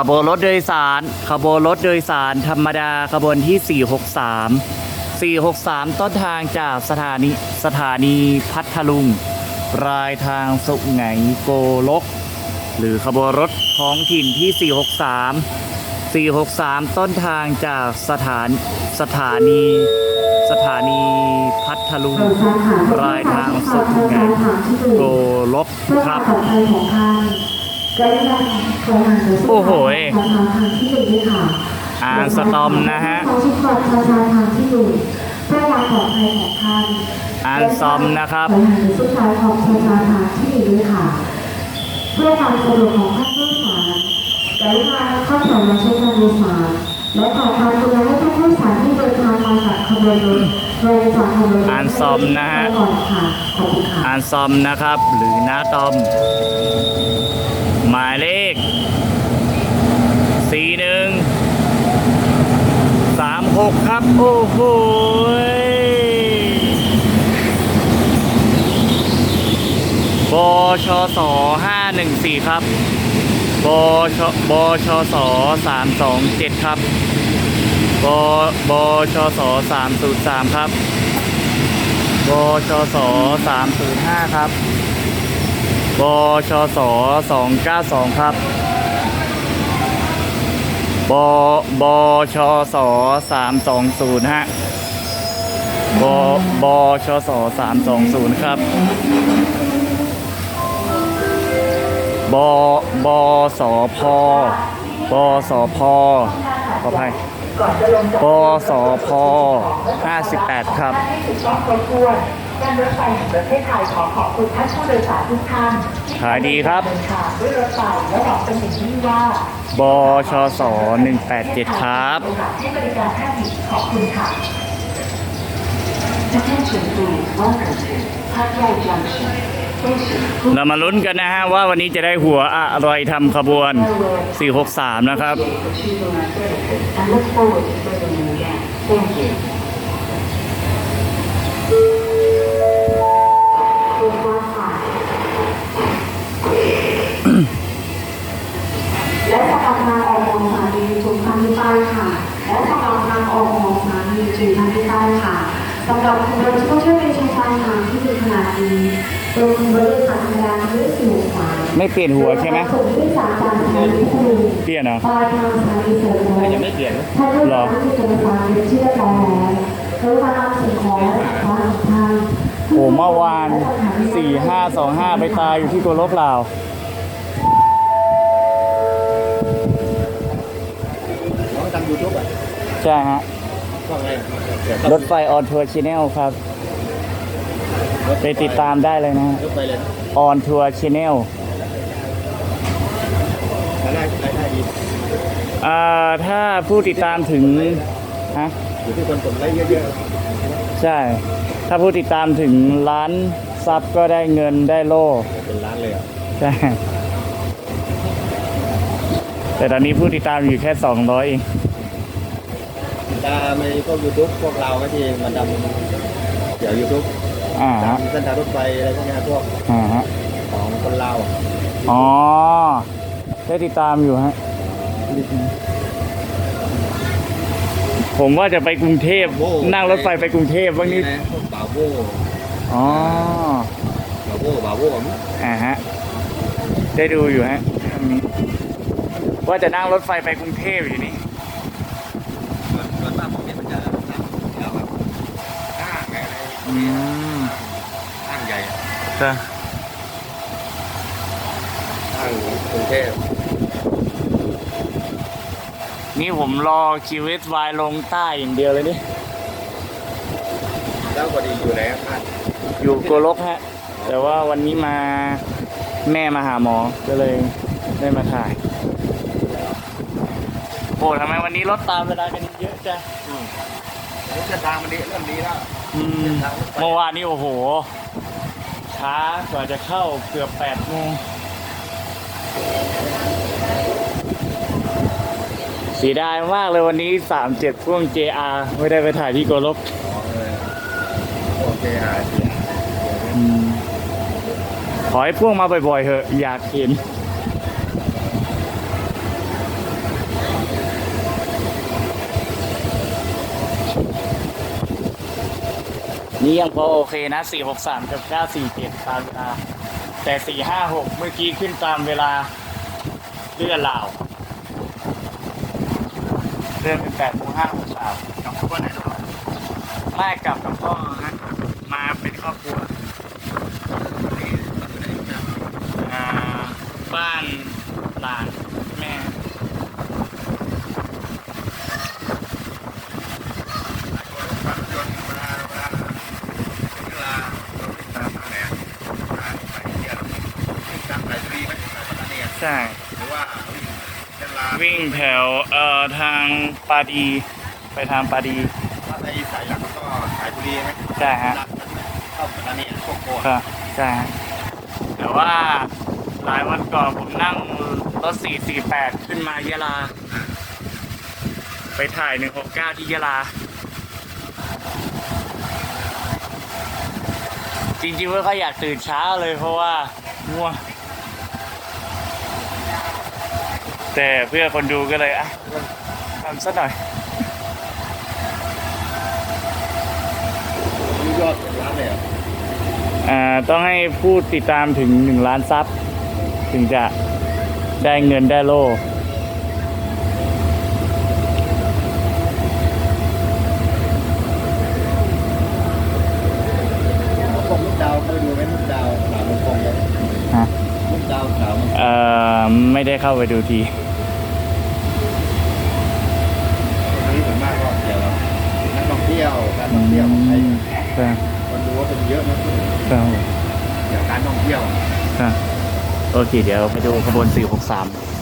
ขบวนรถโดยสาร ขบวนรถโดยสารธรรมดาขบวนที่ 463 463 ต้นทางจากสถานีสถานีพัทลุงปลายทางสุไหงโกลก หรือขบวนรถท้องถิ่นที่ 463 463 ต้นทางจากสถานสถานี สถานีพัทลุงปลายทางสุไหงโกลกครับ เพื่อความปลอดภัยของท่านและยังขอหารือโอ้โหยทางทางที่หนึ่งด้วยค่ะอ่านสตอมนะฮะขอชุดก่อนประชาทางที่หนึ่งเพื่อความปลอดภัยของท่านอ่านซอมนะครับขอหารือสุดท้ายของประชาทางที่หนึ่งด้วยค่ะเพื่อความสะดวกของท่านผู้โดยสารกรุณาเข้าแถวมาใช้การโดยสารและขอความกรุณาให้ท่านผู้โดยสารที่เดินทางมาจากขบวนรถโดยจากขบวนรถอ่านซอมนะฮะก่อนค่ะขอบคุณค่ะอ่านซอมนะครับ หรือนาตอม หมายเลข 41 36 ครับ โอ้โหบชส514 ครับบชบชส327 ครับบบชส303 ครับบชสสามศูนย์ห้าครับ บชสสองเก้าสองครับบบชสสามสองศูนย์ฮะบบชสสามสองศูนย์ครับบบสพบสพขออภัยบสพ58 ครับให้ถู กต้องครบถ้วนการรถไฟแห่งประเทศไทยขอขอบคุณท่านผู้โดยสารทุกท่านที่ขายดีครับ เดินทางด้วยรถไฟและหวังเป็นอย่างยิ่งว่าบชส187 ครับ โอกาสให้บริการท่านอีกขอบคุณค่ะ Attention please welcome to Pattaya Junction Station เรามาลุ้นกันนะฮะว่าวันนี้จะได้หัวอะไรทำขบวน 463 นะครับ for choosing our services and look forward to serving you again Thank you สำหรับขบวนที่ต้องช่วยเป็นชายทางที่มีขนาดนี้โดยขบวนรถไฟธรรมดาที่สี่หกสามไม่เปลี่ยนหัวใช่ไหมส่งที่สามจากสถานีพัทลุงเปลี่ยนเหรอปลายทางสถานีเสริมน้อยยังไม่เปลี่ยนท่านผู้หรอชมที่เป็นฟ้าเป็นที่เรียบร้อยแล้วแล้วการนำสิ่งของและสินค้าของท่านโอ้เมื่อวาน 4525 ไปตายอยู่ที่โกลกลาวน้องทำยูทูบอะใช่ฮะก็ไง รถไฟออนทัวร์ชแนลครับ ไปติดตามได้เลยนะรถไปเลยออนทัวร์ชแนลรายได้รายได้ดีอ่าถ้าผู้ติดตามถึงฮะอยู่ที่คนกดไลค์เยอะใช่ ถ้าผู้ติดตามถึงล้านซับก็ได้เงินได้โล่ๆเป็นล้านเลยอะใช่แต่ตอนนี้ผู้ติดตามอยู่แค่ 200เอง ตามในพวกยูทูบพวกเราก็ที่มันทำเกี่ยวยูทูบอ่าตาฮะมเส้นทางรถไฟอะไรพวกเนี้ยพวกอ่าฮะของคนลาวอะอ๋อได้ติดตามอยู่ฮะผมว่าจะไปกรุงเทพนั่งรถไฟไปกรุงเทพบ้างนี่นะพวกบาโวอ๋อบาโวบาโวอะมั้งอ่าฮะได้ดูอยู่ฮะตรงนี้ว่าจะนั่งรถไฟไปกรุงเทพอยู่นี่ ส่วนมากพวกนี้มันจะทำแล้วแบบห้าง อะไรอืมห้างใหญ่จ้ะห้างกรุงเทพนี่ผมรอคิวเอสวลงใต้อย่างเดียวเลยนี่แล้วพอดีอยู่ไหนครับท่านอยู่โกลกฮะ แต่ว่าวันนี้มาแม่มาหาหมอก็เลยได้มาถ่าย โอ้ทำไมวันนี้รถตามเวลากันเยอะจังเส้นทางมันดีเริ่มดีแล้ว อืมเมื่อวานนี้โอ้โห ช้ากว่าจะเข้าเกือบแปดโมงเสียดายมากเลยวันนี้สามเจ็ดพ่วง JR ไม่ได้ไปถ่ายที่โกลกโอเคอะอืมขอให้พ่วงมาบ่อยๆเถอะอยากเห็น นี้ยังพอโอเคนะ463กับ947ตามเวลา แต่456เมื่อกี้ขึ้นตามเวลาเลื่อนลาวเลื่อนเป็น8โมง5โมงเช้ากับพ่อไหนรับแม่กลับกับพ่อฮะมาเป็นครอบครัวบ้านหลานแม่ ใช่วิ่งแถวเอ่อทางปาดีไปทางปาดีถ้าในสายหลักก็สายบุรีไหมใช่ฮะเข้าปัตตานีโคโค่ก็ใช่ฮะแต่ว่าหลายวันก่อนผมนั่งรถ 448 ขึ้นมายะลา ไปถ่าย 169 ที่ยะลา จริงๆว่าก็อยากตื่นเช้าเลยเพราะว่าง่วง แต่เพื่อคนดูก็เลยอะทำสักหน่อยมียอดเป็นล้านเลยเหรออ่าต้องให้ผู้ติดตามถึง1ล้านซับถึงจะได้เงินได้โล่ผมลูกดาวเคยดูไหมลูกดาวสาวมังกรเลยฮะ ลูกดาวสาวมังกร เอ่อไม่ได้เข้าไปดูที คนนี้ส่วนมากก็เกี่ยวกับนักท่องเที่ยวการท่องเที่ยวของไทยครับคนดูว่าเป็นเยอะนะครับเกี่ยวกับการท่องเที่ยวครับโอเคเดี๋ยวไปดูขบวน463